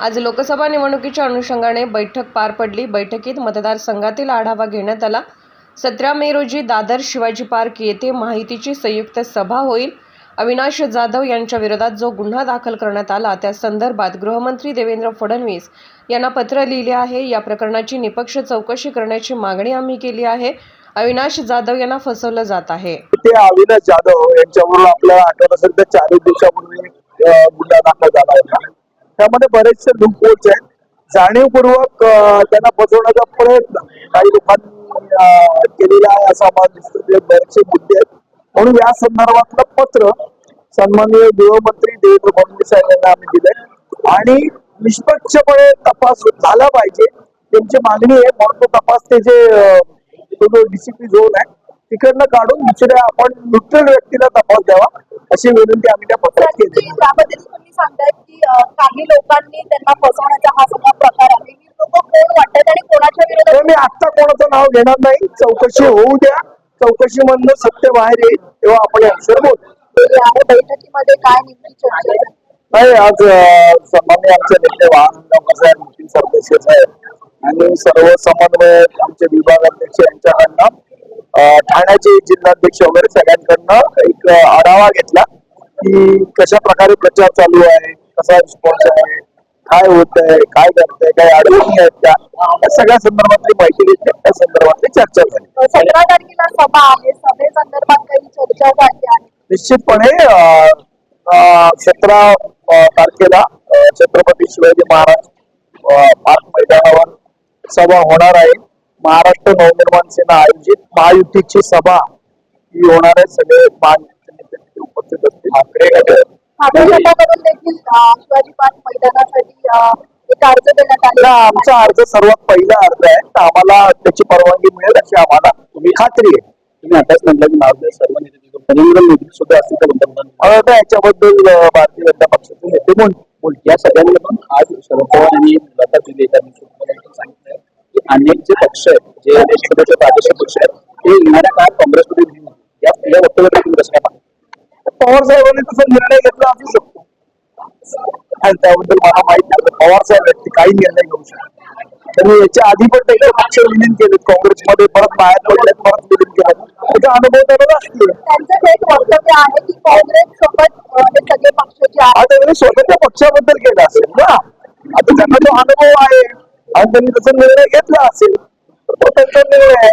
आज लोकसभा निवडणुकीच्या अनुषंगाने बैठक पार पडली. बैठकीत मतदारसंघातील आढावा घेण्यात आला. सतरा मे रोजी दादर शिवाजी पार्क येथे माहितीची संयुक्त सभा होईल. अविनाश जाधव यांच्या विरोधात जो गुन्हा दाखल करण्यात आला त्या संदर्भात गृहमंत्री देवेंद्र फडणवीस यांना पत्र लिहिले आहे. या प्रकरणाची निपक्ष चौकशी करण्याची मागणी आम्ही केली आहे. अविनाश जाधव यांना फसवलं जात आहे. ते अविनाश जाधव यांच्यावर आपल्याला आठवत असेल तर चार दिवसापूर्वी गुन्हा दाखल झाला होता. त्यामध्ये बरेचसे लुकपोच आहेत. जाणीवपूर्वक त्यांना बसवण्याचा प्रयत्न. काही लोकांनी केलेला आहे असा आम्हाला दिसतो बरेचसे मुद्दे आहेत. म्हणून या संदर्भातलं पत्र सन्माननीय गृहमंत्री देवेंद्र फडणवीस साहेब यांना आम्ही दिलंय. आणि निष्पक्षपणे तपास झाला पाहिजे. त्यांची मागणी आहे म्हणून तो तपास ते जे तो जो डीसीपी झोन आहे तिकडनं काढून दुसऱ्या आपण न्यूट्रल व्यक्तीला तपास द्यावा अशी विनंती आम्ही त्या पत्रात केली. सांगतायत की काही लोकांनी त्यांना फसवण्याचा हा सगळा प्रकार आहे. मी आत्ता कोणाचं नाव घेणार नाही. चौकशी होऊ द्या. चौकशी मधनं सत्य बाहेर येईल तेव्हा आपण याविषयी बोलू. बैठकीमध्ये काय नेमकी चर्चा? नाही आज अं, सन्माननीय आमचे नेते वाहन साहेब नितीन साहेब आणि सर्व समन्वयक आमचे विभागाध्यक्ष यांच्याकडनं अं, ठाण्याचे जिल्हाध्यक्ष वगैरे सगळ्यांकडनं एक आढावा घेतला. की कशा प्रकारे प्रचार चालू आहे? कसा रिस्पॉन्स आहे? काय होत आहे काय करतंय काय अडचणी आहेत का या सगळ्या संदर्भातली माहिती घेतली त्या संदर्भातली चर्चा झाली. अं, सतरा तारखेला सभा आहे. सभेसंदर्भात काही चर्चा झाली आहे. निश्चितपणे सतरा तारखेला छत्रपती शिवाजी महाराज पार्क मैदानावर सभा होणार आहे. महाराष्ट्र नवनिर्माण सेना आयोजित महायुतीची सभा ही होणार आहे. सगळे उपस्थित असतील ठाकरे गट. ठाकरे गटाकडून देखील अं, शिवाजी पार्क मैदानासाठी अं, एक अर्ज देण्यात आला. हा, आमचा अर्ज सर्वात पहिला अर्ज आहे. तर आम्हाला त्याची परवानगी मिळेल अशी आम्हाला तुम्ही खात्री आहे. तुम्ही आताच म्हटलं की नावदेव सर्व नेते सुद्धा असतील तर पंतप्रधान मला वाटतं याच्याबद्दल भारतीय जनता पक्षाचे नेते बोल या सगळ्यांना पण आज शरद पवार यांनी मुलाखत दिली. सांगितलंय की अनेक जे पक्ष आहेत जे देशभराचे प्रादेशिक पक्ष आहेत ते येणाऱ्या काळात काँग्रेसमध्ये. या या वक्तव्याला तुम्ही कसं काय पाहता? पवार साहेबांनी तसा निर्णय घेतला असू शकतो आणि त्याबद्दल मला माहीत नाही पवार साहेब आहेत ते काही निर्णय घेऊ शकतात त्यांनी याच्या आधी पण ते काही पक्ष विलीन केलेत काँग्रेसमध्ये परत बाहेर पडलेत परत विलीन केलं त्याचा अनुभव त्याला असतील त्यांचं एक वक्तव्य आहे की काँग्रेस सोबत अं, हे सगळे पक्ष जे आहेत. आता त्यांनी स्वतःच्या पक्षाबद्दल केलं असेल ना? आता त्यांना जो अनुभव आहे. आणि त्यांनी तसा निर्णय घेतला असेल. तो त्यांचा निर्णय आहे.